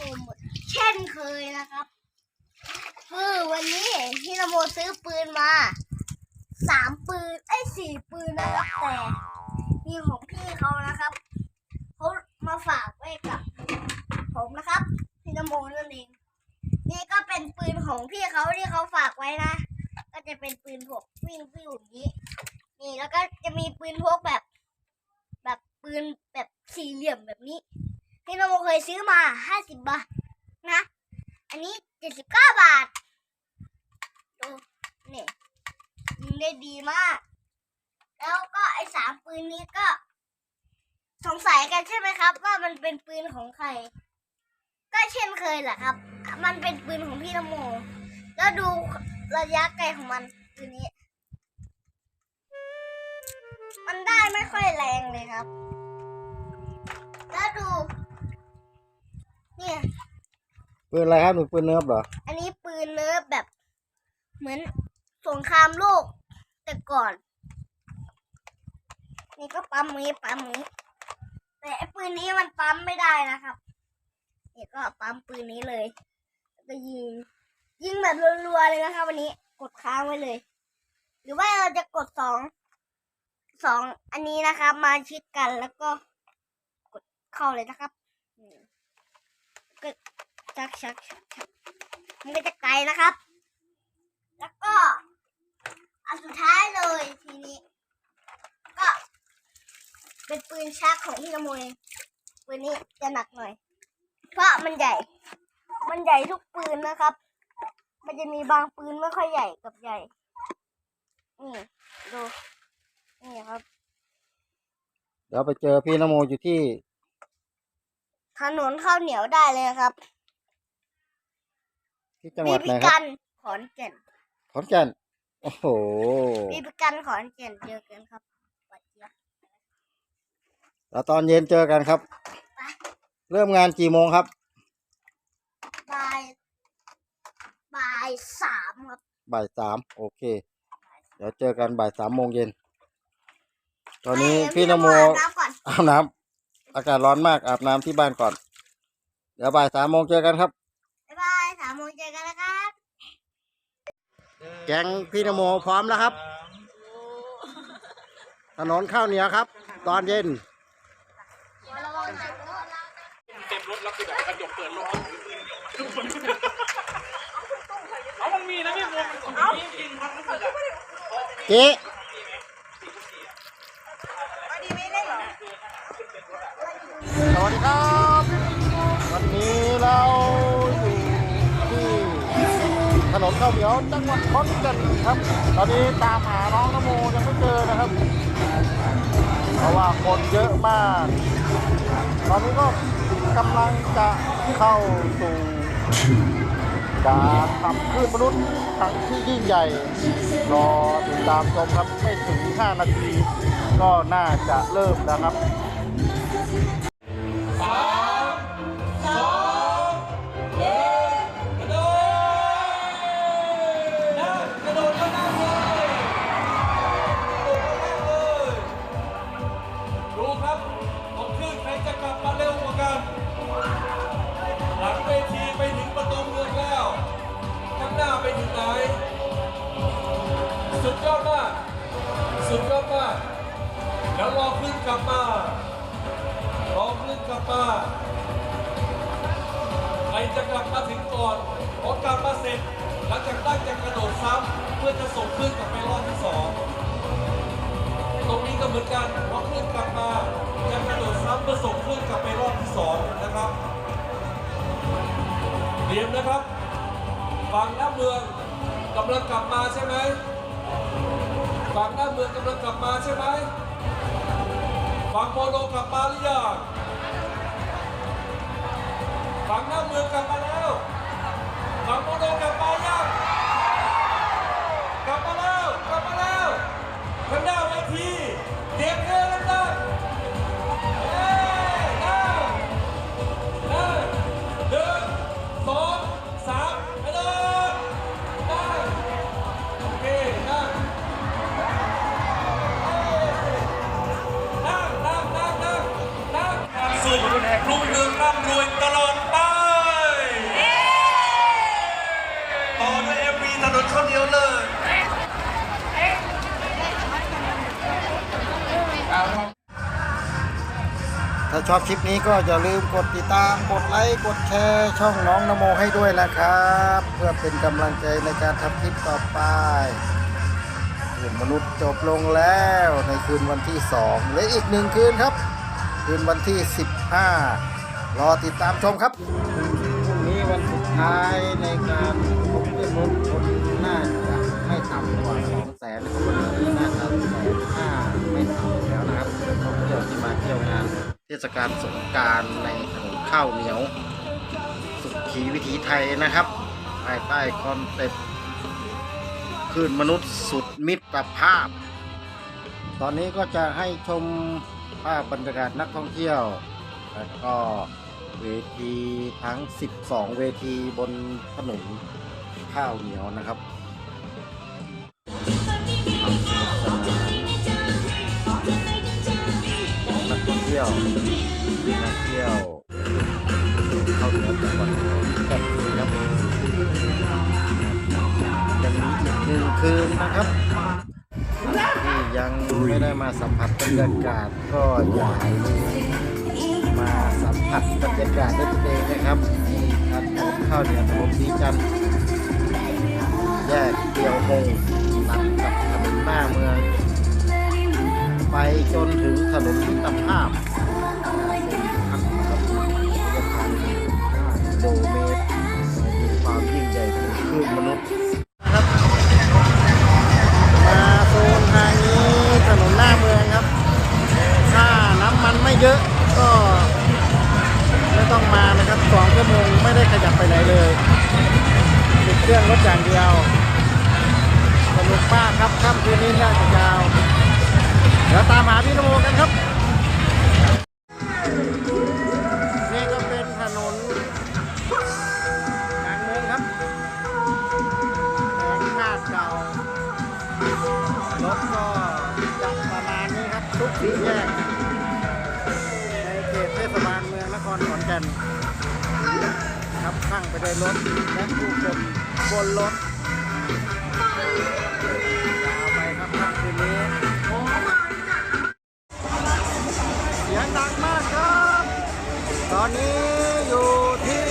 โมหมด เช่นเคยนะครับ คือวันนี้พี่นโมซื้อปืนมาสามปืนไอ้สี่ปืนนะครับแต่มีของพี่เขานะครับเขามาฝากไว้กับ ผมนะครับพี่นโมนั่นเองนี่ก็เป็นปืนของพี่เขาที่เขาฝากไว้นะ ก็จะเป็นปืนพกวิ่งวิ่งอย่างนี้ นี่แล้วก็จะมีปืนพกแบบ แบบปืนแบบสี่เหลี่ยมแบบนี้ พี่นโมเคยซื้อมาห้าสิบบาทนะ อันนี้เจ็ดสิบเก้าบาทดูนี่ยิงได้ดีมาก แล้วก็ไอ้สามปืนนี้ก็ สงสัยกันใช่ไหมครับ ว่ามันเป็นปืนของใคร ก็เช่นเคยแหละครับ มันเป็นปืนของพี่นโม แล้วดูระยะไกลของมันปืนนี้ มันได้ไม่ค่อยแรงเลยครับ แล้วดู เนี่ย ปืนอะไรครับหนูปืนเนิร์ฟเหรอ อันนี้ปืนเนิร์ฟแบบ เหมือนสงครามโลก แต่ก่อน นี่ก็ปั๊มนี้ปั๊มนี้แต่ไอ้ปืนนี้มันปั๊มไม่ได้นะครับนี่ก็ปั๊มปืนนี้เลยแล้วก็ยิง ยิงแบบรัวๆเลยนะครับ วันนี้กดค้างไว้เลย หรือว่าเราจะกดสองสองอันนี้นะครับ มาชิดกันแล้วก็กดเข้าเลยนะครับอืมก็ ชักชักชักชักมันก็จะไกลนะครับ แล้วก็อันสุดท้ายเลยทีนี้ ก็ เป็นปืนชักของพี่นโมเองปืนนี้จะหนักหน่อย เพราะมันใหญ่ มันใหญ่ทุกปืนนะครับ มันจะมีบางปืนไม่ค่อยใหญ่กับใหญ่ นี่ดูนี่ครับ เดี๋ยวไปเจอพี่นโมอยู่ที่ ถนนข้าวเหนียวได้เลยครับ ที่จังหบีวัดพิไหนคกัรับนขอนแก่น ขอนแก่น โอ้โหบีพิกันขอนแก่นเจอกันครับหวัดเจี๊ยบแล้วตอนเย็นเจอกันครับเริ่มงานกี่โมงครับ บ่ายบ่ายสามครับ บ่ายสามโอเค เดี๋ยวเจอกันบ่ายสามโมงเย็น ตอนนี้เดี๋ยวพี่นโมอาบน้ำก่อนอาบน้ำอากาศร้อนมากอาบน้ำที่บ้านก่อน เดี๋ยวบ่ายสามโมงเจอกันครับ เจอกันนะครับ แกงพี่นโมพร้อมแล้วครับ ถนนข้าวเหนียวครับ ตอนเย็น เต็มรถแล้วคือแบบกระจกเปิดรถเอามันมีนะพี่โมมันมีจริงครับรู้สึกอะเจ๊สวัสดีครับ ข้าวเหนียวจังหวัดขอนแก่นครับ ตอนนี้ตามหาน้องนโมยังไม่เจอนะครับ เพราะว่าคนเยอะมาก ตอนนี้ก็กำลังจะเข้าสู่การทำคลื่นมนุษย์ครั้งที่ยิ่งใหญ่ รอติดตามชมครับไม่ถึง 5 นาที ก็น่าจะเริ่มนะครับ ครับผมขึ้นใครจะกลับมาเร็วกว่ากัน หลังเวทีไปถึงประตูเมืองแล้ว ข้างหน้าไปถึงไหน สุดยอดมาก สุดยอดมาก แล้วรอขึ้นกลับมา รอขึ้นกลับมาใครจะกลับมาถึงก่อนพอกลับมาเสร็จ หลังจากนั้นจะกระโดดซ้ำเพื่อจะส่งขึ้นกลับไปรอบที่สอง ตรงนี้ก็เหมือนกันพอขึ้นกลับมาจะกระโดดซ้ำเพื่อส่งขึ้นกลับไปรอบที่สองนะครับเตรียมนะครับฝั่งหน้าเมืองกำลังกลับมาใช่ไหมฝั่งหน้าเมืองกำลังกลับมาใช่ไหมฝั่งโมโนกลับมาหรือยังฝั่งหน้าเมืองกลับมาแล้วฝั่งโมโนกลับมา ชอบคลิปนี้ก็อย่าลืมกดติดตาม กดไลค์ กดแชร์ช่องน้องนโมให้ด้วยนะครับ เพื่อเป็นกำลังใจในการทำคลิปต่อไปเรื่องมนุษย์จบลงแล้วในคืนวันที่2เหลืออีกหนึ่งคืนครับ คืนวันที่ 15 รอติดตามชมครับพรุ่งนี้วันสุดท้ายในการพบเพื่อนรถคนน่าจะไม่ต่ำกว่า2แสน ศกาลสงการในถนนข้าวเหนียว สุขีวิถีไทยนะครับภายใต้คอนเซ็ปต์คืนมนุษย์สุดมิตรภาพ ตอนนี้ก็จะให้ชมภาพบรรยากาศนักท่องเที่ยว แล้วก็เวทีทั้ง 12 เวทีบนถนนข้าวเหนียวนะครับนักท่องเที่ยว หนึ่งคืนนะครับที่ยังไม่ได้มาสัมผัสบรรยากาศก็อยากมาสัมผัสบรรยากาศด้วยตัวเองนะครับที่ถนนข้าวเหนียวถนนสีจันแยกเดียวโมงตัดกับถนนหน้าเมือง ไปจนถึงถนนมิตรภาพอันกับระทาง5กิโลเมตมีความยิ่งใหญ่ของคลื่นมนุษย์ เลยติดเครื่องรถอย่างเดียวสนุกมากครับค่ำคืนนี้น่าจะยาวเดี๋ยวตามหาพี่นโมกันครับ นี่ก็เป็นถนนกลางเมืองครับแผงชาติเก่ารถก็จะประมาณนี้ครับ ทุกสี่แยกในเขตเทศบาลเมืองนครขอนแก่น ครับข้างไปด้วยรถและผู้คนบนรถยาวไปครับค่ำคืนนี้เสียงดังมากครับ ตอนนี้อยู่ที่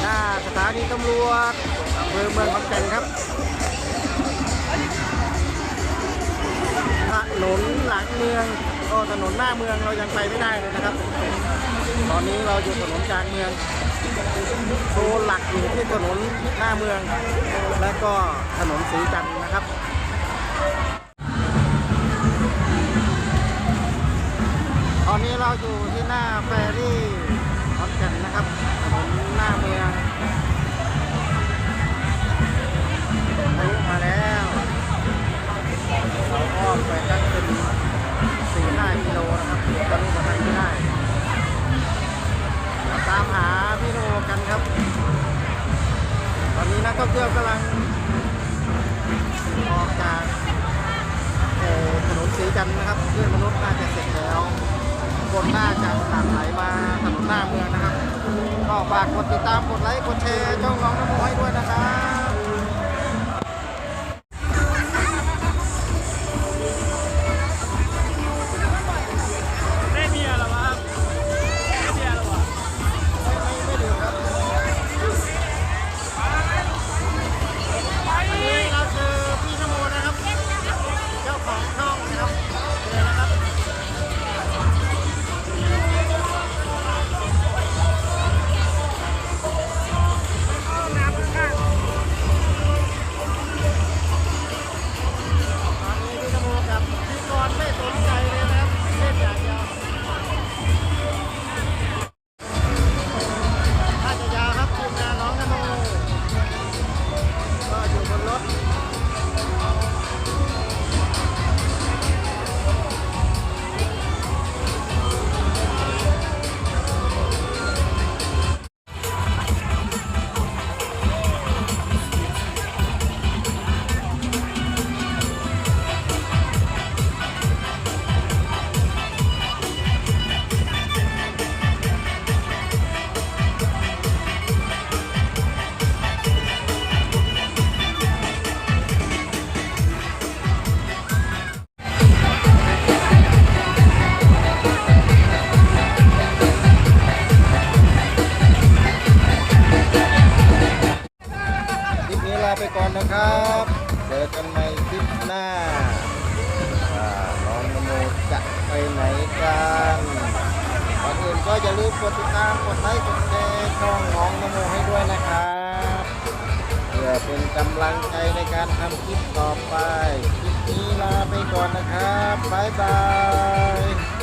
หน้าสถานีตำรวจอำเภอเมืองขอนแก่นครับถนนหลังเมือง ก็ถนนหน้าเมืองเรายังไปไม่ได้เลยนะครับ ตอนนี้เราอยู่ถนนกลางเมืองโซนหลักอยู่ที่ถนนหน้าเมือง และก็ถนนสีจันนะครับตอนนี้เราอยู่ที่หน้าแฟรี่ขอนแก่นนะครับถนนหน้าเมือง คนน่าจะหลั่งไหลมาถนนหน้าเมืองนะครับ ก็ฝากกดติดตามกดไลค์กดแชร์ช่องน้องน้ำโมให้ด้วยนะครับ น้าน้องนโมจะไปไหนกันก่อนอื่นก็อย่าลืมกดติดตาม กดไลค์ กดแชร์ช่องน้องนโมให้ด้วยนะครับเพื่อเป็นกำลังใจในการทำคลิปต่อไป คลิปนี้ลาไปก่อนนะครับ บ๊ายบาย